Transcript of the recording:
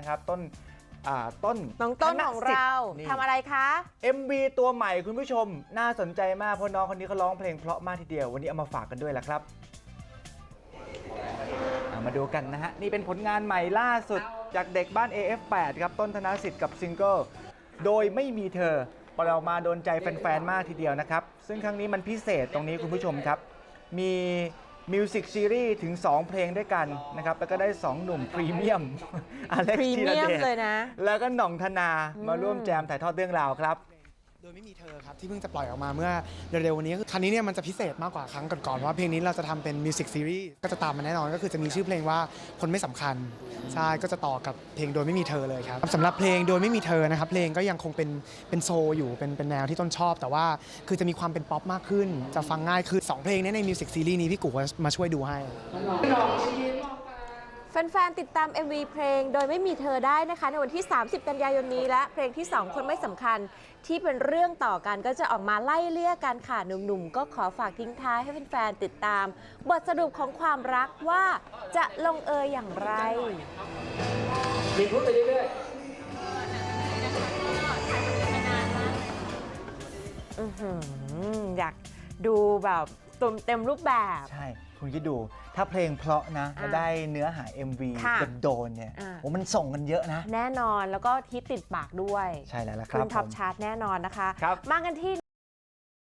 นะครับต้นอ่าต้นน้องต้นธของสิทเราธิ์นี่ ทำอะไรคะ MV ตัวใหม่คุณผู้ชมน่าสนใจมากเพราะน้องคนนี้เขาร้องเพลงเพราะมากทีเดียว วันนี้เอามาฝากกันด้วยแหละครับเอามาดูกันนะฮะ นี่เป็นผลงานใหม่ล่าสุดจากเด็กบ้าน AF8 ครับ ต้นธนสิทธิ์กับซิงเกิลโดยไม่มีเธอปล่อยออกมาโดนใจแฟนๆ มากทีเดียวนะครับ ซึ่งครั้งนี้มันพิเศษตรงนี้คุณผู้ชมครับ มี มิวสิกซีรีส์ถึง 2 เพลงด้วยกันนะครับ แล้วก็ได้ 2 หนุ่มพรีเมียมอเล็กพรีซ์ธีรเมียมเดชเลยนะแล้วก็หน่องธนาอืมมาร่วมแจมถ่ายทอดเรื่องราวครับ โดยไม่มีเธอครับที่เพิ่งจะปล่อยออกมาเมื่อเร็วๆวันนี้ครั้งนี้เนี่ยมันจะพิเศษมากกว่าครั้งก่อนๆเพราะว่าเพลงนี้เราจะทำเป็นมิวสิกซีรีส์ก็จะตามมาแน่นอนก็คือจะมีชื่อเพลงว่าคนไม่สำคัญใช่ก็จะต่อกับเพลงโดยไม่มีเธอเลยครับสำหรับเพลงโดยไม่มีเธอนะครับเพลงก็ยังคงเป็นเป็นโซอยู่เป็นเป็นแนวที่ต้นชอบ แต่ว่าคือจะมีความเป็นป๊อปมากขึ้น จะฟังง่ายคือสองเพลงนี้ในมิวสิกซีรีส์นี้พี่กูมาช่วยดูให้ แฟนๆ ติดตาม MV เพลง โดยไม่มีเธอได้นะคะ ในวันที่ 30 กันยายนนี้และเพลงที่ 2 คนไม่สำคัญ ที่เป็นเรื่องต่อกันก็จะออกมาไล่เลี่ยกันค่ะหนุ่มๆ ก็ขอฝากทิ้งท้ายให้แฟนๆ ติดตาม บทสรุปของความรักว่าจะลงเอยอย่างไรอื้อหืออยาก ดูแบบเต็มเต็มรูปแบบ ใช่ คุณคิดดู ถ้าเพลงเพราะนะอ่าแล้วได้เนื้อหา MV ค่ะโดนๆเนี่ยอ่าโอ้มันส่งกันเยอะนะ แน่นอนแล้วก็ฮิตติดปากด้วย ใช่แล้วละคขึ้รับนท็อปผมชาร์ตแน่นอนนะคะครับมากันที่